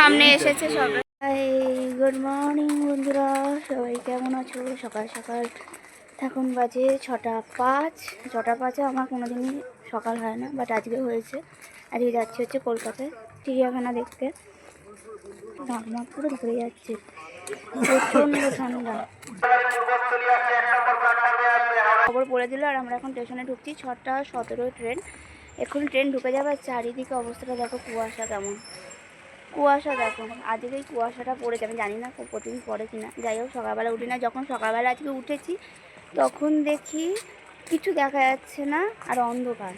সামনে এসেছে সবাই গুড মর্নিং বন্ধুরা। সবাই কেমন আছো? সকাল সকাল এখন বাজে ছটা পাঁচ। ছটা পাঁচে আমার কোনো দিনই সকাল হয় না বাট আজকে হয়েছে। আজকে যাচ্ছি হচ্ছে কলকাতায়, চিড়িয়াখানা দেখতে। আমার পুরো ধরে যাচ্ছে। প্রচণ্ড ঠান্ডা। খবর পড়ে দিল আর আমরা এখন স্টেশনে ঢুকছি। ছটা সতেরো ট্রেন এখন ট্রেন ঢুকে যাবে চারিদিকে অবস্থাটা দেখো কুয়াশা কেমন। কুয়াশা দেখো, আজকে এই কুয়াশাটা পড়েছে, আমি জানি না প্রতিদিন পড়ে কিনা। যাই হোক, সকালবেলা উঠি না, যখন সকালবেলা আজকে উঠেছি, তখন দেখি কিছু দেখা যাচ্ছে না আর অন্ধকার।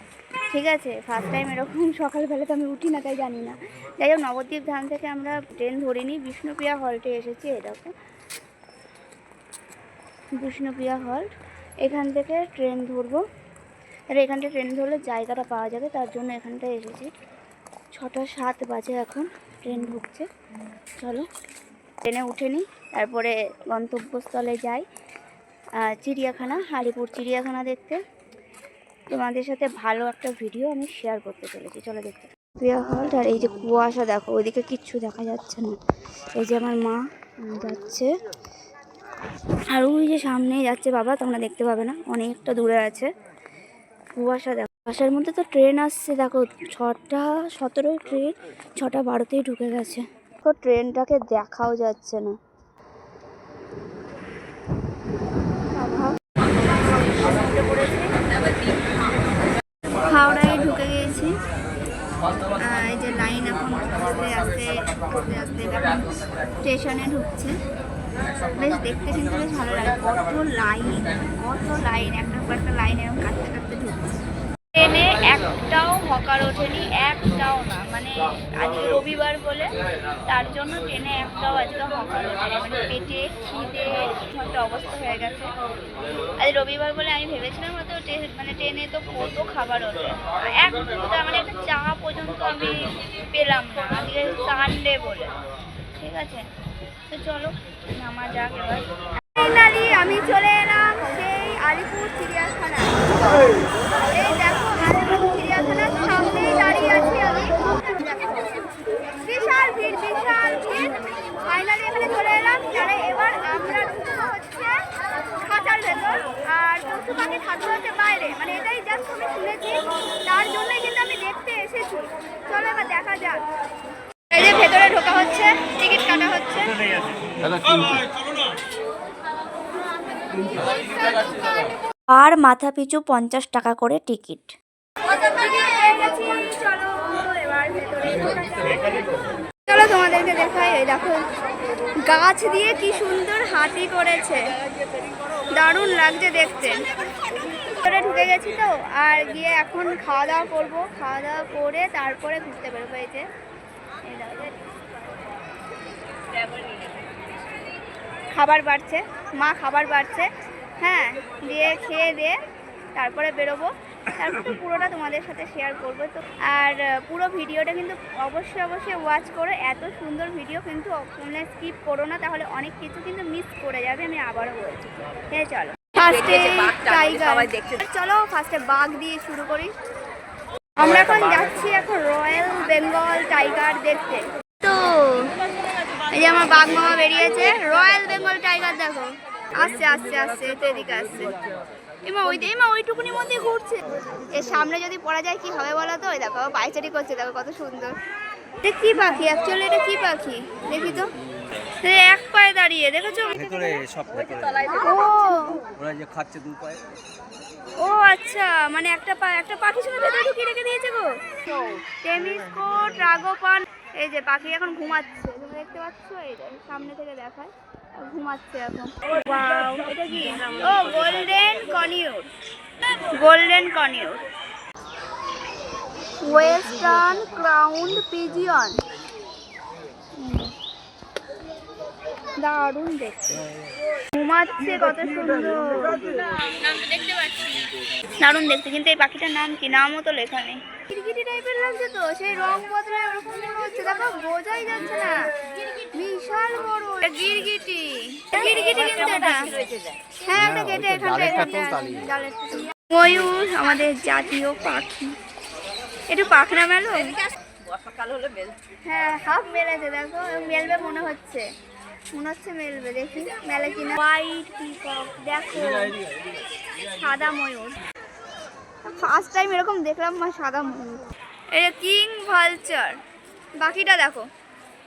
ঠিক আছে? ফার্স্ট টাইম এরকম সকালবেলা তো আমি উঠি না, তাই জানি না। যাই হোক, নবদ্বীপ ধাম থেকে আমরা ট্রেন ধরিনি, বিষ্ণুপ্রিয়া হল্টে এসেছি এরকম বিষ্ণুপ্রিয়া হল্ট এখান থেকে ট্রেন ধরবো। আর এখানটা ট্রেন ধরলে জায়গাটা পাওয়া যাবে, তার জন্য এখানটায় এসেছি। ছটা সাত বাজে এখন। ট্রেন ঢুকছে। চলো, ট্রেনে উঠে নিই, তারপরে গন্তব্যস্থলে যাই। চিড়িয়াখানা আলিপুর চিড়িয়াখানা দেখতে। তোমাদের সাথে ভালো একটা ভিডিও আমি শেয়ার করতে চলেছি। চলো দেখতে। হল্ট আর এই যে কুয়াশা, দেখো, ওইদিকে কিচ্ছু দেখা যাচ্ছে না। এই যে আমার মা যাচ্ছে। আর ওই যে সামনেই যাচ্ছে বাবা, তোমরা দেখতে পাবে না, অনেকটা দূরে আছে। কুয়াশা, দেখো। কুয়াশার মধ্যে তো ট্রেন আসছে দেখো ছটা সতেরো ট্রেন ছটা বারোতেই ঢুকে গেছে। তো ট্রেনটাকে দেখাও যাচ্ছে না। হাওড়ায় ঢুকে গিয়েছি এই যে লাইন এখন আস্তে আস্তে আস্তে আস্তে স্টেশনে ঢুকছে। বেশ দেখতে কিন্তু বেশ ভালো লাগে। কত লাইন কত লাইন একটা একটা লাইন এরকম কাটতে কাটতে ঢুকছে। ট্রেনে একটাও হকার ওঠেনি, একটাও না। মানে আজকে রবিবার বলে, তার জন্য ট্রেনে একটাও আজকে হকার ওঠেনি। মানে পেটে খিদে একটা অবস্থা হয়ে গেছে। আজ রবিবার বলে আমি ভেবেছিলাম হয়তো মানে ট্রেনে তো কত খাবার ওঠে। এক মানে একটা চা পর্যন্ত আমি পেলাম না। আজকে সানডে বলে। ঠিক আছে? তো চলো, নামা যাক এবার। ফাইনালি আমি চলে এলাম সেই আলিপুর চিড়িয়াখানা এই দেখো আলিপুর চিড়িয়াখানার সামনেই দাঁড়িয়ে আছি আমি। বিশাল ভিড় বিশাল ভিড়। ফাইনালি এখানে চলে এলাম। যারা এবার আমরা ঢুকবো হচ্ছে খাঁচার ভেতর। আর পশু পাখি থাকবে হচ্ছে বাইরে। মানে এটাই জাস্ট আমি শুনেছি। তার জন্যই কিন্তু আমি দেখতে এসেছি। চলো এবার দেখা যাক। এই যে ভেতরে ঢোকা হচ্ছে টিকিট কাটা হচ্ছে। আর মাথা পিছু পঞ্চাশ টাকা করে টিকিট। চলো তোমাদেরকে দেখাই, এই দেখো, গাছ দিয়ে কি সুন্দর হাতি করেছে। দারুণ লাগছে দেখতে। ভিতরে ঢুকে গেছি তো, আর গিয়ে এখন খাওয়া দাওয়া করব। খাওয়া দাওয়া করে তারপরে ঘুরতে বেরোবো, এই যে এই দেখো। খাবার বাড়ছে মা খাবার বাড়ছে। হ্যাঁ দিয়ে খেয়ে দিয়ে তারপরে বেরোবো। তারপর তো পুরোটা তোমাদের সাথে শেয়ার করব। তো আর পুরো ভিডিওটা কিন্তু অবশ্যই অবশ্যই ওয়াচ করো। এত সুন্দর ভিডিও কিন্তু ফোনে স্কিপ করো না তাহলে অনেক কিছু কিন্তু মিস করে যাবে আমি আবারও বলছি। হ্যাঁ চলো। ফার্স্টে টাইগার চলো ফার্স্টে বাঘ দিয়ে শুরু করি। আমরা এখন যাচ্ছি এখন রয়্যাল বেঙ্গল টাইগার দেখতে। তো এই যে আমার বাঘ মামা বেরিয়েছে রয়্যাল বেঙ্গল টাইগার দেখো। আসছে আসছে আসছে তো এদিকে আসছে। এমা ওই এমা ওইটুকুনি মধ্যে ঘুরছে। এর সামনে যদি পড়া যায় কি হবে বলো তো? ওই দেখো পাইচারি করছে দেখো কত সুন্দর। এটা কি পাখি? অ্যাকচুয়ালি এটা কি পাখি? দেখি তো। এক পায়ে দাঁড়িয়ে দেখেছ? ভেতরে সব ও! ওরা যে খাচ্ছে দু পায়ে। ও আচ্ছা মানে একটা পা একটা পাখি ভেতরে ঢুকিয়ে রেখে দিয়েছে গো। টেমিসকো ড্রাগোপান এই যে পাখি এখন ঘুমাচ্ছে। তুমি দেখতে পাচ্ছ? এই যে সামনে থেকে দেখায়। ঘুমাচ্ছে এখন। ও golden conure golden conure western crown pigeon দারুণ দেখতে। ঘুমাচ্ছে কত সুন্দর। দারুণ দেখতে কিন্তু এই পাখিটার নাম কি? নামও তো লেখা নেই। গিরগিটি টাইপের লাগছে তো সেই রং বদলায় ওরকম মনে হচ্ছে দেখো বোঝাই যাচ্ছে না। বিশাল বড় গিরগিটি। গিরগিটি কিন্তু এটা। হ্যাঁ এটা এখানটা এখানটা থেকে। ময়ূর আমাদের জাতীয় পাখি। একটু পাখনা মেলো? বর্ষাকাল হলে বেল হ্যাঁ হাফ মেলেছে দেখো মেলবে মনে হচ্ছে। মনে হচ্ছে মেলবে, দেখি। মেলে কিনা। হোয়াইট পিকক দেখো। সাদা ময়ূর। ফার্স্ট টাইম এরকম দেখলাম মা সাদা ময়ূর। এই কিং ভালচার বাকিটা দেখো।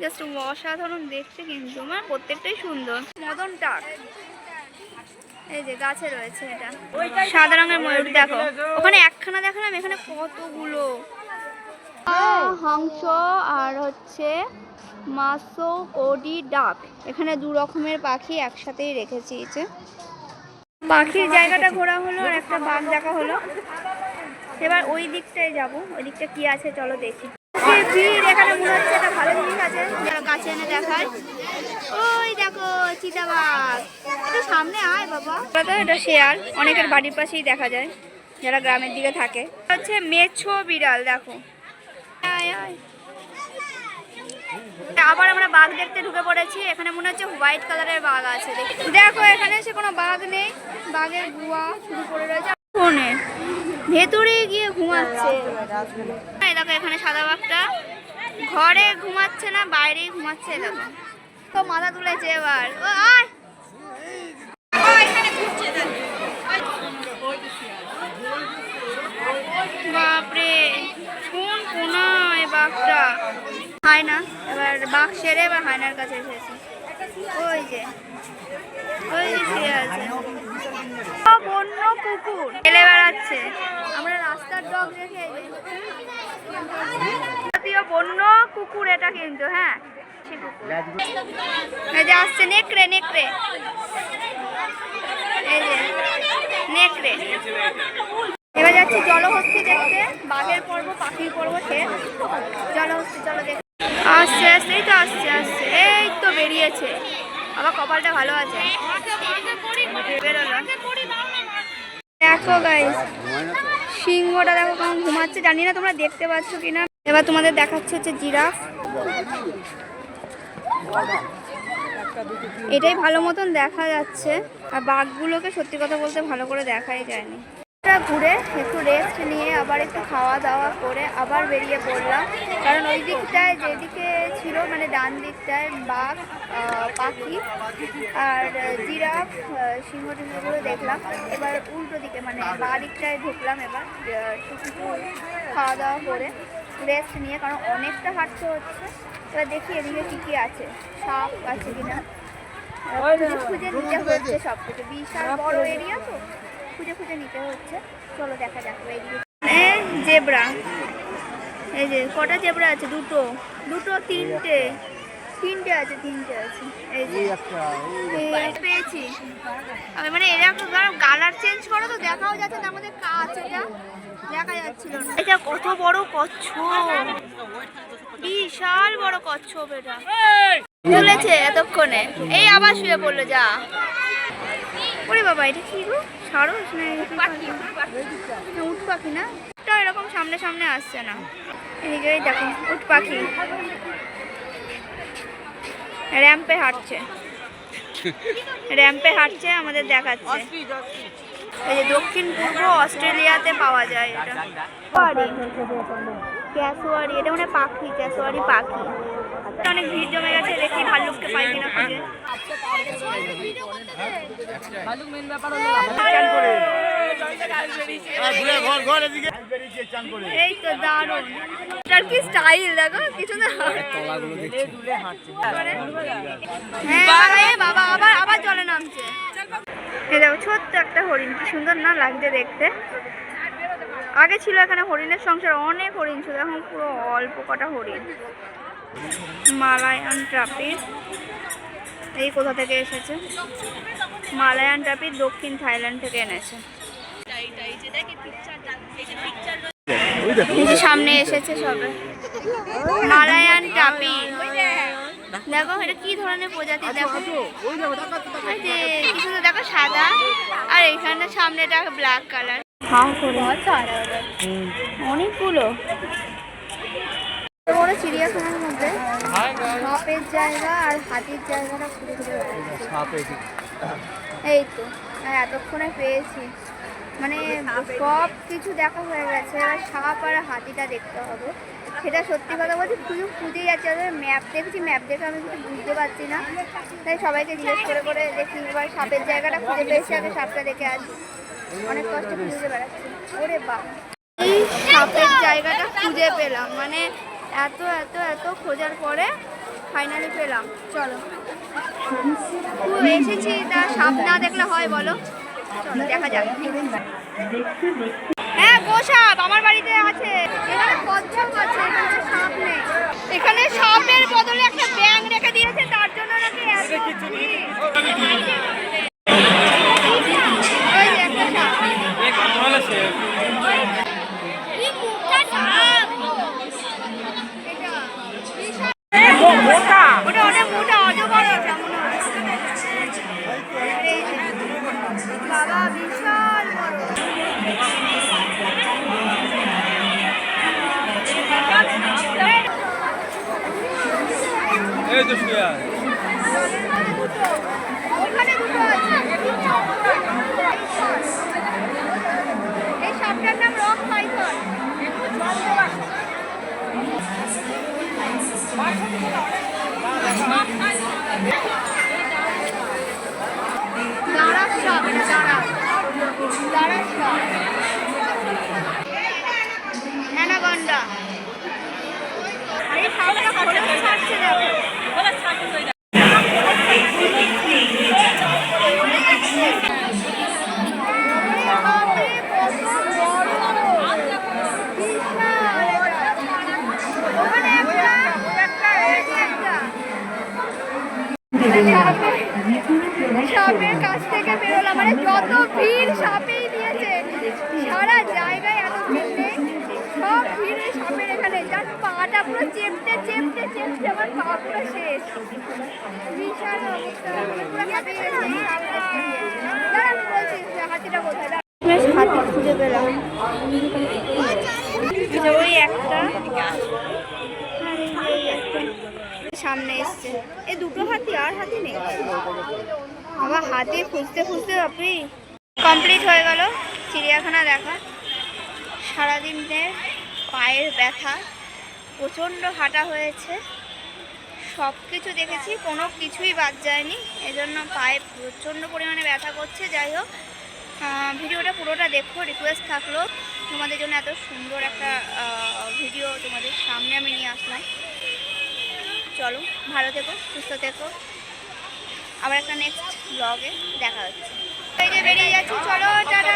জাস্ট অসাধারণ দেখতে কিন্তু মানে প্রত্যেকটাই সুন্দর। মদন টাক। এই যে গাছে রয়েছে এটা। সাদা রঙের ময়ূর, দেখো। ওখানে একখানা দেখালাম, এখানে কতগুলো। হংস আর হচ্ছে মাসো কোডি ডাক। এখানে দু রকমের পাখি একসাথেই রেখেছি পাখির জায়গাটা ঘোরা হলো আর একটা বাঘ দেখা হলো। এবার ওই দিকটায় যাব। ওই দিকটা কি আছে চলো দেখি। ভালো কাছে দেখায়। ওই দেখো, চিতাবাঘ। সামনে আয় বাবা। এটা শেয়ার অনেকের বাড়ির পাশেই দেখা যায়, যারা গ্রামের দিকে থাকে। হচ্ছে মেছো বিড়াল, দেখো। আয় আয়। আবার আমরা বাঘ দেখতে ঢুকে পড়েছি। এখানে মনে হচ্ছে হোয়াইট কালারের বাঘ আছে। দেখো এখানে সে কোনো বাঘ নেই। বাঘের গুয়া শুরু করে রয়েছে। ফোনে। ভেতরে গিয়ে ঘুমাচ্ছে। দেখো, এখানে সাদা বাঘটা। ঘরে ঘুমাচ্ছে না, বাইরেই ঘুমাচ্ছে দেখো। তো মাথা তুলেছে এবার। ও, আয়! বাপরে কোন কোনায় বাঘটা। হয় না। এবার বাঘ সেরে এবার হায়নার কাছে এসেছে। ওই যে, ওই বন্য কুকুর। বেড়াচ্ছে। বন্য কুকুর এটা কিন্তু হ্যাঁ? যে আসছে নেকড়ে নেকড়ে। এই যে, নেকড়ে। জলহস্তি দেখতে। বাঘের পর্ব, পাখির পর্ব শেষ জলহস্তি, চলো দেখ আসছে আসছে, এই তো আসছে আসছে। এই তো বেরিয়েছে। আবার কপালটা ভালো আছে। দেখো গাইস সিংহটা দেখো কেমন ঘুমাচ্ছে। জানি না তোমরা দেখতে পাচ্ছ কিনা। এবার তোমাদের দেখাচ্ছে হচ্ছে জিরাফ। এটাই ভালো মতন দেখা যাচ্ছে। আর বাঘগুলোকে সত্যি কথা বলতে ভালো করে দেখাই যায়নি। ঘুরে একটু রেস্ট নিয়ে আবার একটু খাওয়া দাওয়া করে আবার বেরিয়ে পড়লাম। কারণ ওই দিকটায় যেদিকে ছিল মানে ডান দিকটায় বাঘ পাখি আর জিরাফ সিংহ টিংহগুলো দেখলাম। এবার উল্টো দিকে মানে বা দিকটায় ঢুকলাম এবার খাওয়া দাওয়া করে রেস্ট নিয়ে কারণ অনেকটা হাঁটতে হচ্ছে। এবার দেখি এদিকে কী কী আছে সাপ আছে কিনা। খুঁজে খুঁজে নিতে হচ্ছে সব কিছু বিশাল বড় এরিয়া তো। খুঁজে খুঁজে নিতে হচ্ছে। চলো দেখা যাক এইদিকে জেব্রা। এই যে কটা জেব্রা আছে? দুটো। দুটো তিনটে। তিনটে আছে তিনটে আছে। এই যে। এই পেয়েছি। আমি মানে এরকম কালার চেঞ্জ করো তো দেখাও যাচ্ছে মধ্যে কাজ এটা দেখা যাচ্ছিল না। এটা কত বড় কচ্ছপ। বিশাল বড় কচ্ছপ এটা। তুলেছে এতক্ষণে। এই আবার শুয়ে পড়ল যা। ওরে বাবা এটা কি গো? সারস না উট পাখি না? এটা এরকম সামনে সামনে আসছে না। এদিকে দেখো, উট পাখি। র্যাম্পে হাঁটছে। র্যাম্পে হাঁটছে, আমাদের দেখাচ্ছে। এই যে দক্ষিণ পূর্ব অস্ট্রেলিয়াতে পাওয়া যায় এটা। ক্যাসোয়ারি। এটা মানে পাখি, ক্যাসোয়ারি পাখি। অনেক ভিড় জমে গেছে, দেখি ভাল্লুককে পাই কিনা খুঁজে। স্টাইল নামছে দেখো, ছোট্ট একটা হরিণ, কি সুন্দর না লাগছে দেখতে? আগে ছিল এখানে হরিণের সংসার, অনেক হরিণ ছিল, এখন পুরো অল্প কটা হরিণ। মালায়ান ট্রাপির এই কোথা থেকে এসেছে? মালায়ান ট্রাপির দক্ষিণ থাইল্যান্ড থেকে এনেছে। সামনে এসেছে সবে মালায়ান টাপি দেখো, এটা কি ধরনের প্রজাতি? দেখো। কিছু তো দেখো সাদা, আর এখানে সামনেটা ব্ল্যাক কালার। অনেকগুলো। বড় চিড়িয়াখানার মধ্যে। সাপের জায়গা আর হাতির জায়গাটা। সাপ এদিকে এই তো এতক্ষণে পেয়েছি। মানে সব কিছু দেখা হয়ে গেছে এবার সাপ আর হাতিটা দেখতে হবে। সেটা সত্যি কথা বলছি শুধু খুঁজে যাচ্ছে ওদের ম্যাপ দেখছি ম্যাপ দেখে আমি কিছু বুঝতে পারছি না। তাই সবাইকে জিজ্ঞেস করে করে দেখি এবার সাপের জায়গাটা খুঁজে পেয়েছি আগে সাপটা দেখে আসি। অনেক কষ্ট খুঁজে বেড়াচ্ছি। ওরে বা এই সাপের জায়গাটা খুঁজে পেলাম মানে এত এত এত খোঁজার পরে ফাইনালি পেলাম। চলো। এসেছি, তা সাপ না দেখলে হয় বলো? চলো, দেখা যাক। হ্যাঁ গো সাপ, আমার বাড়িতে আছে এখানে কচ্ছপ আছে এখানে সাপ নেই এখানে সাপের বদলে একটা ব্যাং রেখে দিয়েছে তার জন্য নাকি এত ভিড়। ওই যে একটা সাপ কি মোটা সাপ এটা বিশাল ওটা অনেক মোটা অজগর ওটা মনে হয় এই যে, বাবা বিশাল এই তো শুয়ে। ওখানে দুটো আছে এই সাপটার নাম রক পাইথন। দাঁড়া সাপ এটা দাঁড়া দাঁড়া সাপ অ্যানাকন্ডা আরে সাপটা খোলা ছাড়ছে দেখো সাপের কাছ থেকে বেরোলাম। মানে যত ভিড় সাপেই দিয়েছে সারা জায়গায় এত ভিড় নেই। সব ভিড় এই সাপের এখানে। যার পাটা পুরো চেপতে চেপতে চেপতে আমার পা পুরো শেষ। বিশাল অবস্থা। মানে পুরো কাঁপিয়ে আমি বলছি হাতিটা কোথায়? হাতি খুঁজে পেলাম। ওই একটা আর এই যে একটা। সামনে এসছে। এ দুটো হাতি আর হাতি নেই। আবার হাতি খুঁজতে খুঁজতে আপনি কমপ্লিট হয়ে গেল চিড়িয়াখানা দেখা। সারাদিনে পায়ের ব্যথা, প্রচণ্ড হাঁটা হয়েছে। সব কিছু দেখেছি, কোনো কিছুই বাদ যায়নি। এজন্য পায়ে প্রচণ্ড পরিমাণে ব্যথা করছে। যাই হোক ভিডিওটা পুরোটা দেখো রিকোয়েস্ট থাকল। তোমাদের জন্য এত সুন্দর একটা ভিডিও তোমাদের সামনে আমি নিয়ে আসলাম। চলো, ভালো থেকো, সুস্থ থেকো। আবার একটা নেক্সট ব্লগে দেখা হচ্ছে। বেরিয়ে যাচ্ছি চলো টাটা!